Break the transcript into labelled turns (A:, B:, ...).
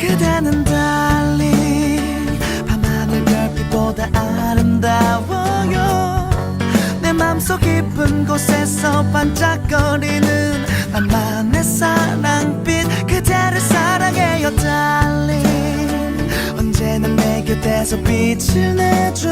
A: 그대는 달리 밤하늘 별빛보다 아름다워요. 내 맘속 깊은 곳에서 반짝거리는 나만의 사랑빛 그대를 사랑해요 달리 언제나 내 곁에서 빛을 내줘